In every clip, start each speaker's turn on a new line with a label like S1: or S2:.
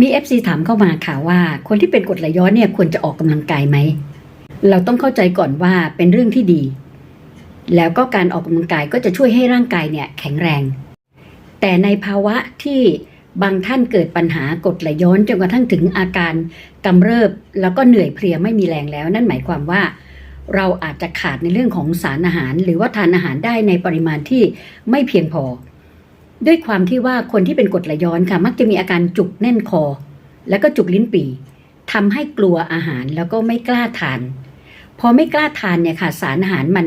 S1: มี FC ถามเข้ามาค่ะว่า คนที่เป็นกรดไหลย้อนเนี่ยควรจะออกกำลังกายไหม เราต้องเข้าใจก่อนว่าเป็นเรื่องที่ดี แล้วก็การออกกำลังกายก็จะช่วยให้ร่างกายเนี่ยแข็งแรง แต่ในภาวะที่บางท่านเกิดปัญหากรดไหลย้อนจนกระทั่งถึงอาการกำเริบ แล้วก็เหนื่อยเพลียไม่มีแรงแล้ว นั่นหมายความว่า เราอาจจะขาดในเรื่องของสารอาหาร หรือว่าทานอาหารได้ในปริมาณที่ไม่เพียงพอ ด้วยความที่ว่าคนที่เป็นกรดไหลย้อนค่ะ มักจะมีอาการจุกแน่นคอ แล้วก็จุกลิ้นปี่ทำให้กลัวอาหารแล้วก็ไม่กล้าทาน พอไม่กล้าทานเนี่ยค่ะ สารอาหารมัน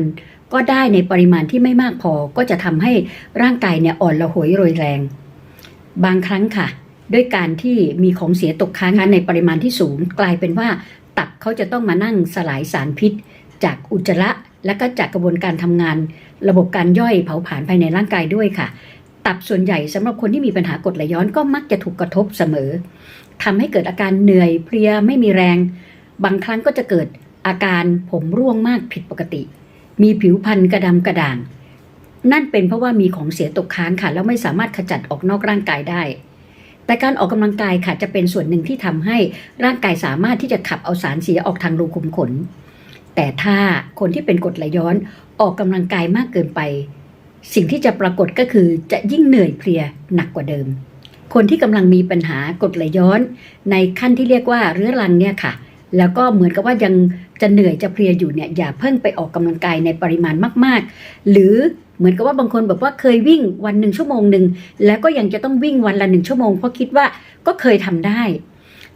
S1: ก็ได้ในปริมาณที่ไม่มากพอก็จะทำให้ร่างกายเนี่ยอ่อนระหวยโรยแรง บางครั้งค่ะ ด้วยการที่มีของเสียตกค้างในปริมาณที่สูง กลายเป็นว่า ตับเขาจะต้องมานั่งสลายสารพิษ จากอุจจาระและก็จากกระบวนการทำงาน ระบบการย่อยเผาผลาญภายในร่างกายด้วยค่ะ ตับส่วนใหญ่สำหรับคนที่มีปัญหากดไหลย้อนก็มักจะถูกกระทบเสมอทำให้เกิดอาการเหนื่อยเพลียไม่มีแรง บางครั้งก็จะเกิดอาการผมร่วงมากผิดปกติ มีผิวพรรณกระดำกระด่าง นั่นเป็นเพราะว่ามีของเสียตกค้างค่ะ แล้วไม่สามารถขจัดออกนอกร่างกายได้ แต่การออกกำลังกายค่ะจะเป็นส่วนหนึ่งที่ทำให้ร่างกายสามารถที่จะขับเอาสารเสียออกทางรูขุมขน แต่ถ้าคนที่เป็นกรดไหลย้อนออกกำลังกายมากเกินไป สิ่งที่จะปรากฏก็คือจะยิ่งเหนื่อยเพลียหนักกว่าเดิม คนที่กำลังมีปัญหากรดไหลย้อน ในขั้นที่เรียกว่าเรื้อรังเนี่ยค่ะ แล้วก็เหมือนกับว่ายังจะเหนื่อยจะเพลียอยู่เนี่ยอย่าเพิ่งไปออกกำลังกายในปริมาณมาก ๆ หรือเหมือนกับว่าบางคนบอกว่าเคยวิ่งวันหนึ่งชั่วโมงหนึ่งแล้วก็ยังจะต้องวิ่งวันละหนึ่งชั่วโมงเพราะคิดว่าก็เคยทำได้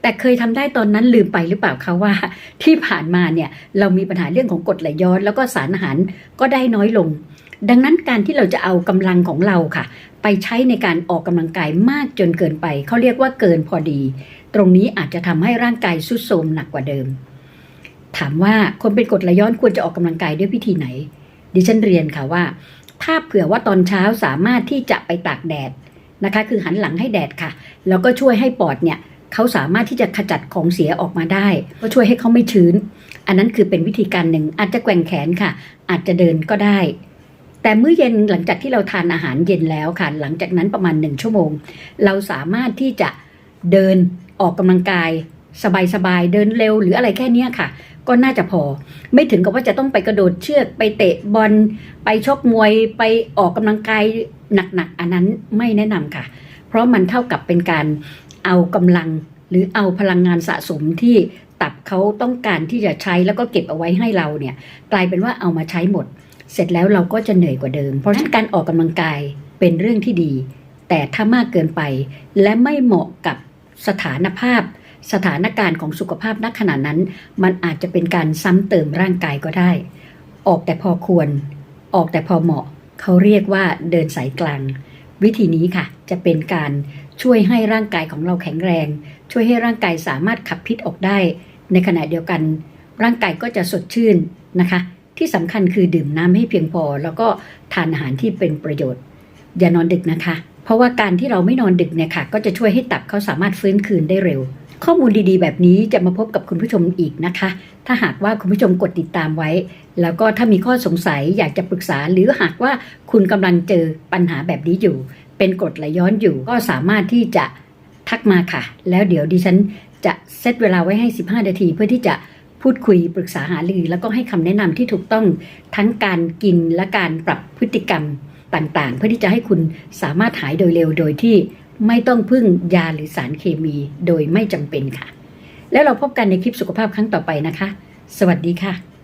S1: แต่เคยทำได้ตอนนั้นลืมไปหรือเปล่าคะว่า ที่ผ่านมาเนี่ยเรามีปัญหาเรื่องของกรดไหลย้อน แล้วก็สารอาหารก็ได้น้อยลง ดังนั้นการที่เราจะเอากำลังของเราค่ะ ไปใช้ในการออกกำลังกายมากจนเกินไป เขาเรียกว่าเกินพอดี ตรงนี้อาจจะทำให้ร่างกายสุดโทรมหนักกว่าเดิม ถามว่าคนเป็นกรดไหลย้อนควรจะออกกำลังกายด้วยวิธีไหน ดิฉันเรียนค่ะว่า ถ้าเผื่อว่าตอนเช้าสามารถที่จะไปตากแดดนะคะ คือหันหลังให้แดดค่ะ แล้วก็ช่วยให้ปอดเนี่ยเขาสามารถที่จะขจัดของเสียออกมาได้ ก็ช่วยให้เขาไม่ชื้น อันนั้นคือเป็นวิธีการหนึ่งอาจจะแกว่งแขนค่ะ อาจจะเดินก็ได้ แต่มื้อเย็นหลังจากที่เราทานอาหารเย็นแล้วค่ะ หลังจากนั้นประมาณหนึ่งชั่วโมง เราสามารถที่จะเดินออกกำลังกาย สบายๆ เดินเร็วหรืออะไรแค่เนี้ยค่ะ ก็น่าจะพอ ไม่ถึงกับว่าจะต้องไปกระโดดเชือก ไปเตะบอล ไปชกมวย ไปออกกำลังกายหนักๆ อันนั้นไม่แนะนำค่ะ เพราะมันเท่ากับเป็นการเอากำลังหรือเอาพลังงานสะสมที่ตับเขาต้องการที่จะใช้แล้วก็เก็บเอาไว้ให้เราเนี่ย กลายเป็นว่าเอามาใช้หมด เสร็จแล้วเราก็จะเหนื่อยกว่าเดิม เพราะฉะนั้นการออกกำลังกายเป็นเรื่องที่ดี แต่ถ้ามากเกินไป และไม่เหมาะกับสถานภาพ สถานการณ์ของสุขภาพณขณะนั้น มันอาจจะเป็นการซ้ำเติมร่างกายก็ได้ ออกแต่พอควร ออกแต่พอเหมาะ เขาเรียกว่าเดินสายกลาง วิธีนี้ค่ะ จะเป็นการช่วยให้ร่างกายของเราแข็งแรง ช่วยให้ร่างกายสามารถขับพิษออกได้ ในขณะเดียวกัน ร่างกายก็จะสดชื่นนะคะ ที่สำคัญคือดื่มน้ำให้เพียงพอ แล้วก็ทานอาหารที่เป็นประโยชน์ อย่านอนดึกนะคะ เพราะว่าการที่เราไม่นอนดึกเนี่ยค่ะ ก็จะช่วยให้ตับเขาสามารถฟื้นคืนได้เร็ว ข้อมูลดีๆ แบบนี้จะมาพบกับคุณผู้ชมอีกนะคะ ถ้าหากว่าคุณผู้ชมกดติดตามไว้ แล้วก็ถ้ามีข้อสงสัยอยากจะปรึกษา หรือหากว่าคุณกำลังเจอปัญหาแบบนี้อยู่ เป็นกรดไหลย้อนอยู่ ก็สามารถที่จะทักมาค่ะ แล้วเดี๋ยวดิฉันจะเซตเวลาไว้ให้ 15 นาทีเพื่อที่จะ พูดคุยปรึกษาหารือ แล้วก็ให้คำแนะนำที่ถูกต้องทั้งการกินและการปรับพฤติกรรมต่างๆ เพื่อที่จะให้คุณสามารถหายโดยเร็วโดยที่ไม่ต้องพึ่งยาหรือสารเคมีโดยไม่จำเป็นค่ะ แล้วเราพบกันในคลิปสุขภาพครั้งต่อไปนะคะ สวัสดีค่ะ